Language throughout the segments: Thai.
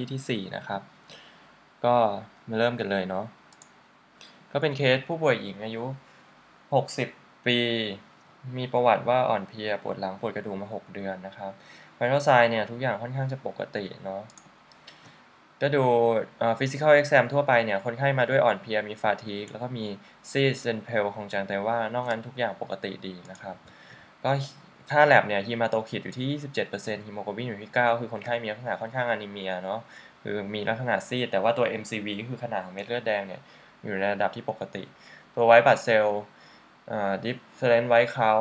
ที่ที่4นะครับ ก็มาเริ่มกันเลยเนาะ ก็เป็นเคสผู้ป่วยหญิงอายุ 60 ปี มีประวัติว่าอ่อนเพลียปวดหลังปวดกระดูกมา 6 เดือนนะครับไวทัลไซน์เนี่ยทุกอย่างค่อนข้างจะปกติเนาะ ก็ดูฟิสิกอลเอ็กซมทั่วไปเนี่ย คนไข้มาด้วยอ่อนเพลียมีฟาทีกแล้วก็มีซีสเซนเพลของจางแต่ว่านอกนั้นทุกอย่างปกติดีนะครับ ก็ ค่าแลบเนี่ยฮีมาโตคิดอยู่ที่ 27%ฮีโมโกลบินอยู่ที่ 9 คือคนไข้มีลักษณะค่อนข้างอนิเมียเนาะคือมีลักษณะซีดแต่ว่าตัว MCV ก็คือขนาดของเม็ดเลือดแดงเนี่ยอยู่ในระดับที่ปกติ ตัวไวท์บัตเซลดิฟเฟอเรนต์ไวท์เขา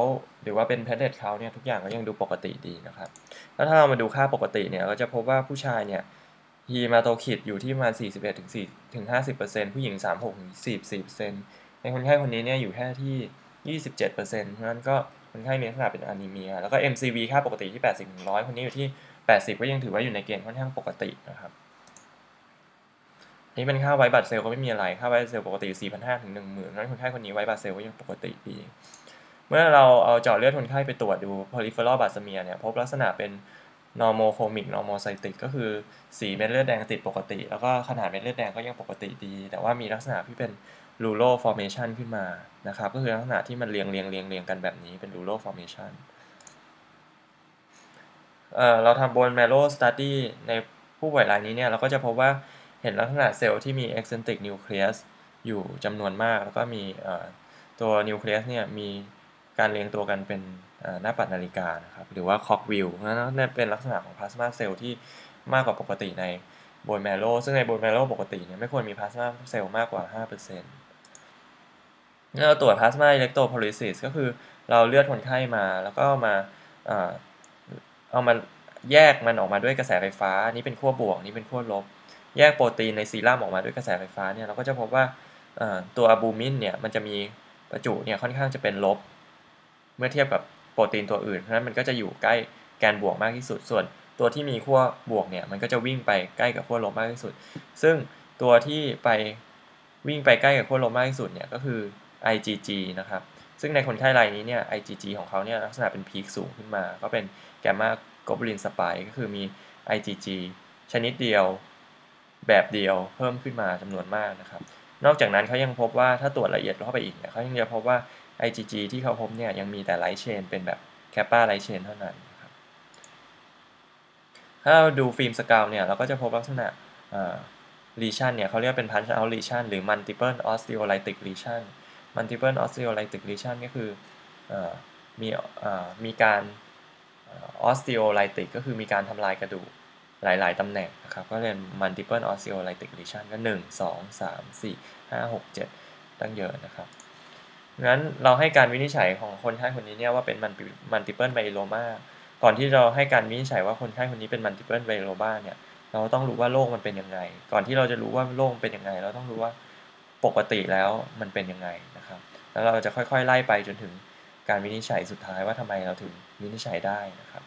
หรือว่าเป็นเพลเลตเขาเนี่ยทุกอย่างก็ยังดูปกติดีนะครับ แล้วถ้าเรามาดูค่าปกติเนี่ยก็จะพบว่าผู้ชายเนี่ยฮีมาโตคิดอยู่ที่ประมาณ 41ถึง4ถึง50%ผู้หญิง 36ถึง44%ในคนไข้คนนี้เนี่ยอยู่แค่ที่ 27%เพราะฉะนั้นก็ คนไข้มีลักษณะเป็นอนิเมีย แล้วก็ MCV ค่าปกติที่ 80ถึง100 คนนี้อยู่ที่ 80 ก็ยังถือว่าอยู่ในเกณฑ์ค่อนข้างปกตินะครับนี่เป็นค่าไวบัตเซลก็ไม่มีอะไร ค่าไวบัตเซลปกติอยู่4,500ถึง10,000นั้นคนไข้คนนี้ไวบัตเซลก็ยังปกติดี เมื่อเราเอาเจาะเลือดคนไข้ไปตรวจดู peripheral บัตเมียเนี่ยพบลักษณะเป็น normochromic normocytic ก็คือสีเม็ดเลือดแดงติดปกติ แล้วก็ขนาดเม็ดเลือดแดงก็ยังปกติดี แต่ว่ามีลักษณะที่เป็น rural formation ขึ้นมานะครับ ก็คือลักษณะที่มันเรียงเรียงเรียงเรียงกันแบบนี้เป็น rural formation เเราทำ bone marrow study ในผู้ป่วยรายนี้เนี่ย เราก็จะพบว่าเห็นลักษณะเซลล์ที่มี eccentric nucleus อยู่จำนวนมาก แล้วก็มีตัวนิวเคลียสเนี่ยมีการเรียงตัวกันเป็นหน้าปัดนาฬิกานะครับ หรือว่า clock wheel นั่นเป็นลักษณะของพลาสมาเซลล์ที่มากกว่าปกติในบนแมโลซึ่งในบนแมโลปกติเนี่ยไม่ควรมีพลาสมาเซลล์มากกว่า 5% เราตรวจพลาสมาอิเล็กโทรโพลิซิสก็คือเราเลือดคนไข้มาแล้วก็มาเอามาแยกมันออกมาด้วยกระแสไฟฟ้านี่เป็นขั้วบวกนี่เป็นขั้วลบ แยกโปรตีนในซีรั่มออกมาด้วยกระแสไฟฟ้าเนี่ยเราก็จะพบว่าตัวอะบูมินเนี่ยมันจะมีประจุเนี่ยค่อนข้างจะเป็นลบ เมื่อเทียบกับโปรตีนตัวอื่นเพราะฉะนั้นมันก็จะอยู่ใกล้แกนบวกมากที่สุด ส่วนตัวที่มีขั้วบวกเนี่ยมันก็จะวิ่งไปใกล้กับขั้วลบมากที่สุด ซึ่งตัวที่ไปวิ่งไปใกล้กับขั้วลบมากที่สุดเนี่ยก็คือ IgG นะครับ ซึ่งในคนไข้รายนี้เนี่ย IgG ของเขาเนี่ยลักษณะเป็นพีคสูงขึ้นมา ก็เป็นแกมมาโกลบูลินสปายก็คือมี IgG ชนิดเดียวแบบเดียวเพิ่มขึ้นมาจำนวนมากนะครับ นอกจากนั้นเขายังพบว่าถ้าตรวจละเอียดเข้าไปอีกเนี่ยเขายังจะพบว่า IgG ที่เขาพบเนี่ยยังมีแต่ไลท์เชนเป็นแบบแคปปาไลท์เชนเท่านั้นนะครับถ้าเราดูฟิล์มสกาวเนี่ยเราก็จะพบลักษณะลีชันเนี่ยเขาเรียกเป็นพันช์เอาลีชันหรือ multiple osteolytic lesion multiple osteolytic lesion ก็คืออมีมีการ osteolytic ก็คือมีการทำลายกระดูกหลาย ๆ ตำแหน่งนะครับ ก็เรียน multiple osteolytic lesion ก็ 1 2 3 4 5 6 7 ตั้งเยอะนะครับงั้นเราให้การวินิจฉัยของคนไข้คนนี้เนี่ยว่าเป็น multiple myeloma ก่อนที่เราให้การวินิจฉัยว่าคนไข้คนนี้เป็น multiple myeloma เนี่ย เราต้องรู้ว่าโรคมันเป็นยังไง ก่อนที่เราจะรู้ว่าโรคเป็นยังไง เราต้องรู้ว่า ปกติแล้วมันเป็นยังไงนะครับ แล้วเราจะค่อยๆไล่ไปจนถึงการวินิจฉัยสุดท้ายว่าทำไมเราถึงวินิจฉัยได้นะครับ